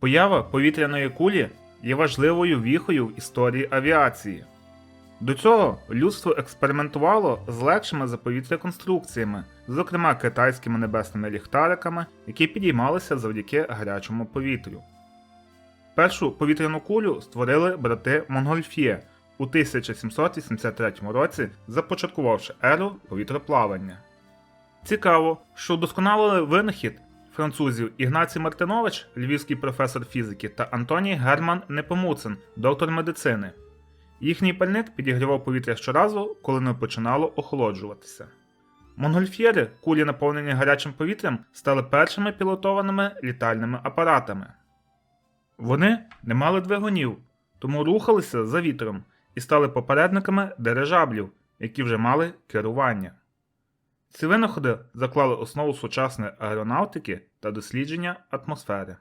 Поява повітряної кулі є важливою віхою в історії авіації. До цього людство експериментувало з легшими за повітря конструкціями, зокрема китайськими небесними ліхтариками, які підіймалися завдяки гарячому повітрю. Першу повітряну кулю створили брати Монгольф'є у 1783 році, започаткувавши еру повітроплавання. Цікаво, що удосконалили винахід французів Ігнацій Мартинович, львівський професор фізики, та Антоній Герман Непомуцин, доктор медицини. Їхній пальник підігрівав повітря щоразу, коли не починало охолоджуватися. Монгольф'єри, кулі наповнені гарячим повітрям, стали першими пілотованими літальними апаратами. Вони не мали двигунів, тому рухалися за вітром і стали попередниками дирижаблів, які вже мали керування. Ці винаходи заклали основу сучасної аеронавтики та дослідження атмосфери.